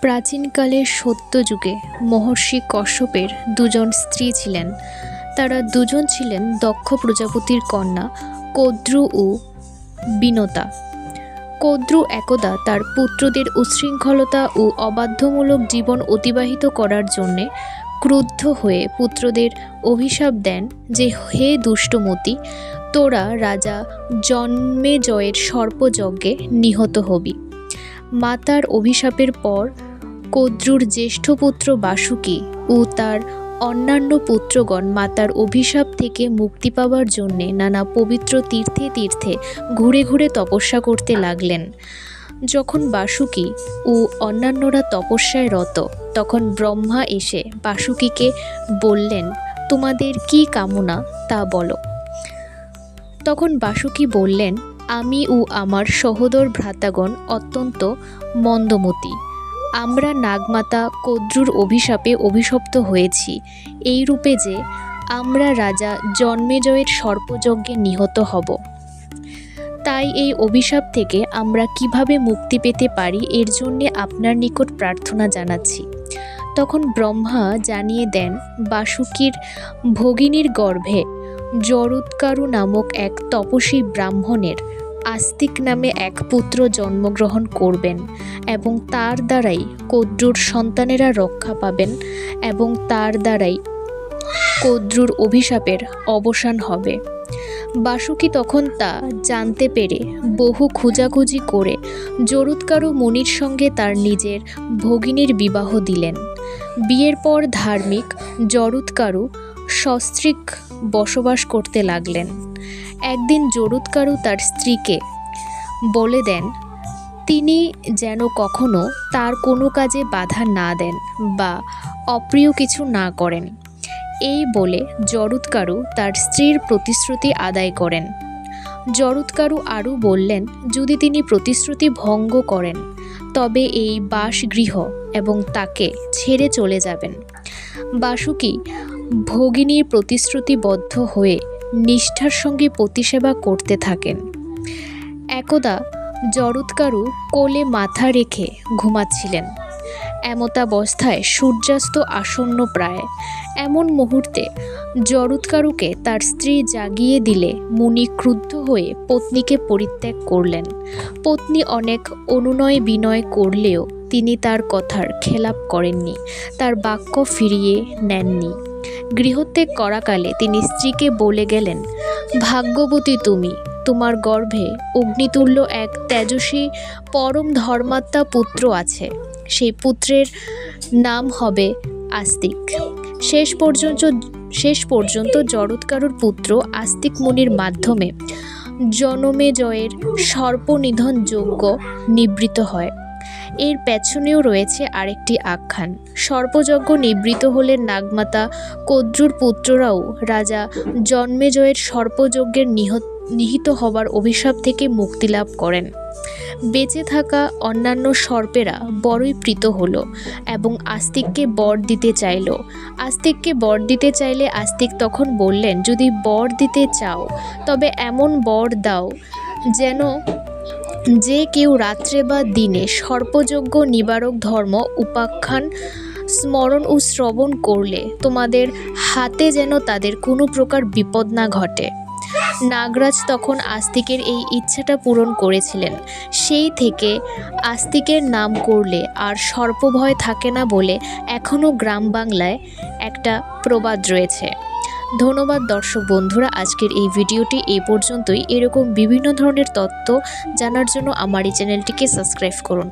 প্রাচীনকালের সত্যযুগে মহর্ষি কশ্যপের দুজন স্ত্রী ছিলেন। তারা দুজন ছিলেন দক্ষ প্রজাপতির কন্যা কদ্রু ও বিনতা। কদ্রু একদা তার পুত্রদের উচ্ছৃঙ্খলতা ও অবাধ্যমূলক জীবন অতিবাহিত করার জন্যে ক্রুদ্ধ হয়ে পুত্রদের অভিশাপ দেন যে, হে দুষ্টমতি, তোরা রাজা জন্মেজয়ের সর্পযজ্ঞে নিহত হবি। মাতার অভিশাপের পর কদ্রুর জ্যেষ্ঠ পুত্র বাসুকি ও তার অন্যান্য পুত্রগণ মাতার অভিশাপ থেকে মুক্তি পাওয়ার জন্যে নানা পবিত্র তীর্থে তীর্থে ঘুরে ঘুরে তপস্যা করতে লাগলেন। যখন বাসুকি ও অন্যান্যরা তপস্যায় রত, তখন ব্রহ্মা এসে বাসুকিকে বললেন, তোমাদের কি কামনা তা বলো। তখন বাসুকি বললেন, আমি ও আমার সহোদর ভ্রাতাগণ অত্যন্ত মন্দমতি। আমরা নাগমাতা কদ্রুর অভিশাপে অভিশপ্ত হয়েছি। এই রূপে যে আমরা রাজা জন্মেজয়ের সর্পযজ্ঞে নিহত হব। তাই এই অভিশাপ থেকে আমরা কীভাবে মুক্তি পেতে পারি, এর জন্যে আপনার নিকট প্রার্থনা জানাচ্ছি। তখন ব্রহ্মা জানিয়ে দেন, বাসুকির ভগিনীর গর্ভে জরুৎকারু নামক এক তপস্বী ব্রাহ্মণের আস্তিক নামে এক পুত্র জন্মগ্রহণ করবেন এবং তার দ্বারাই কদ্রুর সন্তানেরা রক্ষা পাবেন এবং তার দ্বারাই কদ্রুর অভিশাপের অবসান হবে। বাসুকি তখন তা জানতে পেরে বহু খোঁজাখুঁজি করে জরুৎকারু মুনির সঙ্গে তার নিজের ভগিনীর বিবাহ দিলেন। বিয়ের পর ধার্মিক, জরুৎকারু, সস্ত্রীক বসবাস করতে লাগলেন। একদিন জরুৎকারু তার স্ত্রীকে বলে দেন, তিনি যেন কখনো তার কোনো কাজে বাধা না দেন বা অপ্রিয় কিছু না করেন। এই বলে জরুৎকারু তার স্ত্রীর প্রতিশ্রুতি আদায় করেন। জরুৎকারু আরও বললেন, যদি তিনি প্রতিশ্রুতি ভঙ্গ করেন, তবে এই বাসগৃহ এবং তাকে ছেড়ে চলে যাবেন। বাসুকি ভগিনীর প্রতিশ্রুতিবদ্ধ হয়ে নিষ্ঠার সঙ্গে প্রতিসেবা করতে থাকেন। একদা জরুৎকারু কোলে মাথা রেখে ঘুমাচ্ছিলেন। এমতাবস্থায় সূর্যাস্ত আসন্ন প্রায়। এমন মুহূর্তে জরুৎকারুকে তার স্ত্রী জাগিয়ে দিলে মুনি ক্রুদ্ধ হয়ে পত্নীকে পরিত্যাগ করলেন। পত্নী অনেক অনুনয় বিনয় করলেও তিনি তার কথার খেলাপ করেননি, তার বাক্য ফিরিয়ে নেননি। গৃহত্যাগ করাকালে তিনি স্ত্রীকে বলে গেলেন, ভাগ্যবতী তুমি, তোমার গর্ভে অগ্নিতুল্য এক তেজস্বী পরম ধর্মাত্মা পুত্র আছে। সেই পুত্রের নাম হবে আস্তিক। শেষ পর্যন্ত শেষ পর্যন্ত জরৎকারুর পুত্র আস্তিক মুনির মাধ্যমে জনমেজয়ের সর্পনিধন যজ্ঞ নিবৃত হয়। এর পেছনেও রয়েছে আরেকটি আখ্যান। সর্পযজ্ঞ নিবৃত হলে নাগমাতা কদ্রুর পুত্ররাও। রাজা জন্মেজয়ের সর্পযজ্ঞের নিহত নিহিত হবার অভিশাপ থেকে মুক্তি লাভ করেন। বেঁচে থাকা অন্যান্য সর্পেরা বড়ই প্রীত হল এবং আস্তিককে বর দিতে চাইল। আস্তিককে বর দিতে চাইলে আস্তিক তখন বললেন, যদি বর দিতে চাও, তবে এমন বর দাও যেন যে কেউ রাত্রে বা দিনে সর্পযজ্ঞ, নিবারক ধর্ম, উপাখ্যান, স্মরণ ও শ্রবণ করলে তোমাদের হাতে যেন তাদের কোনো প্রকার বিপদ না ঘটে। নাগরাজ তখন আস্তিকের এই ইচ্ছাটা পূরণ করেছিলেন। সেই থেকে আস্তিকের নাম করলে আর সর্পভয় থাকে না বলে এখনও গ্রাম বাংলায় একটা প্রবাদ রয়েছে। ধন্যবাদ দর্শক বন্ধুরা, আজকের এই ভিডিওটি এ পর্যন্তই। এরকম বিভিন্ন ধরনের তথ্য জানার জন্য আমার এই চ্যানেলটিকে সাবস্ক্রাইব করুন।